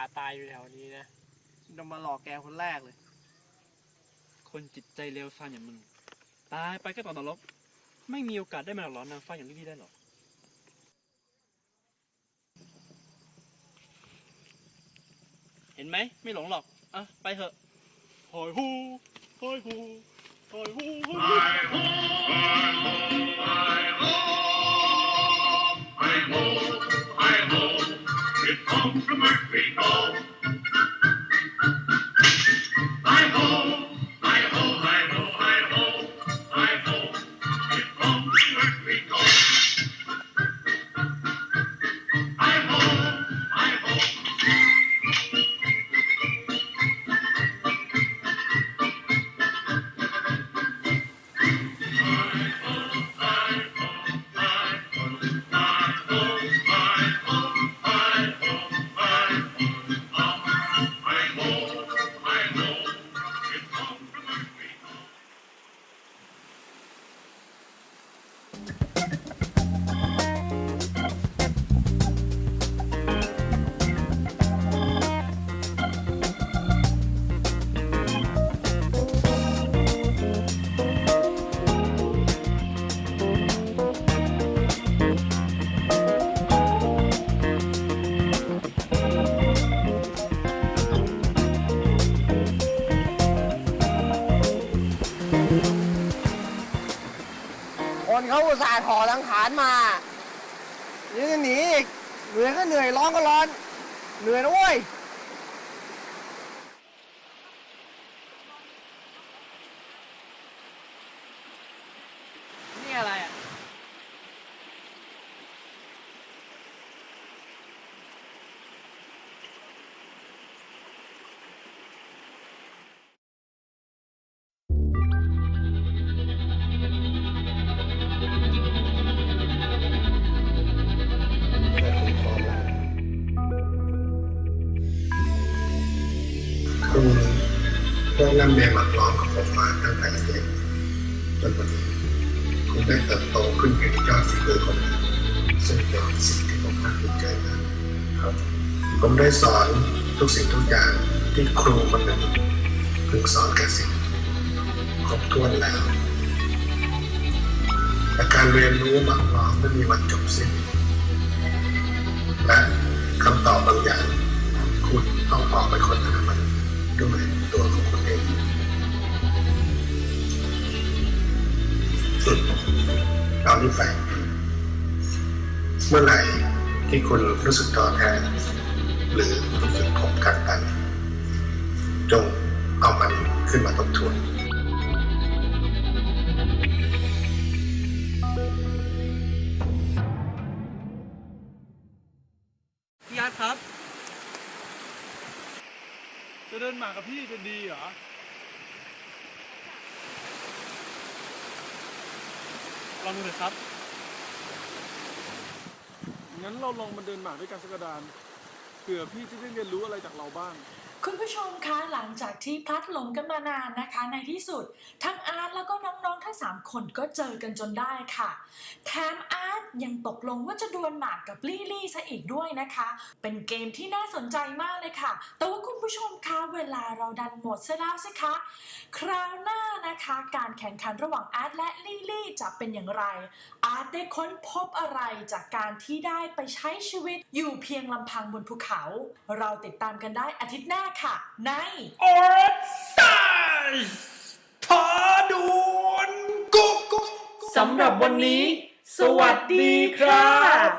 าตายอยู่แถวนี้นะจะมาหลอกแกคนแรกเลย คนจิตใจเลวซามอย่างมึง ตายไปก็ตอนนรก ไม่มีโอกาสได้มาหลอกหลอนนางฟ้าอย่างลี่ได้หรอกเห็นไหมไม่หลงหรอกอะไปเถอะหอยฮูหอยฮูหอยฮูหอยฮู It's home from Mexico. คนเขาอุตส่าห์ถอสังขารมายังจะหนีอีกเหนื่อยก็เหนื่อยร้อนก็ร้อน เหนื่อยนะเว้ย คุณก็นำเรียนหลักล้อมกับผมมาตั้งแต่เด็กจนวันนี้คุณได้เติบโตขึ้นเป็นยอดฝีมือคนหนึ่งซึ่งเป็นสิ่งที่ผมภาคภูมิใจนะครับ ผมได้สอนทุกสิ่งทุกอย่างที่ครูคนหนึ่งพึงสอนแก่สิ่งครบถ้วนแล้วแต่การเรียนรู้หมักล้อมไม่มีวันจบสิ้น และคำตอบบางอย่างคุณต้องออกไปค้นหา นที่แปเมื่อไหร่ที่คุณรู้สึกท้อแท้หรือรู้สึกพบกันตันจงเอามันขึ้นมาทบทวนพี่อาร์ตครับ จะเดินหมากกับพี่จะดีเหรอ ลองดูเถอะครับ งั้นเราลองมาเดินหมากด้วยกันสักกระดานเผื่อพี่จะได้เรียนรู้อะไรจากเราบ้าง คุณผู้ชมคะหลังจากที่พลัดหลงกันมานานนะคะ ในที่สุดทั้งอาร์ตแล้วก็น้องๆทั้ง3 คนก็เจอกันจนได้ค่ะแถมอาร์ตยังตกลงว่าจะดวลหมากกับลี่ลี่ซะอีกด้วยนะคะ เป็นเกมที่น่าสนใจมากเลยค่ะ แต่ว่าคุณผู้ชมคะเวลาเราดันหมดซะแล้วสิคะคราวหน้านะคะ การแข่งขันระหว่างอาร์ตและลี่ลี่จะเป็นอย่างไร อาร์ตได้ค้นพบอะไรจากการที่ได้ไปใช้ชีวิตอยู่เพียงลำพังบนภูเขา เราติดตามกันได้อาทิตย์หน้าค่ะ ในออสตาร์พาดวนกุ๊กสำหรับวันนี้ สวัสดีครับ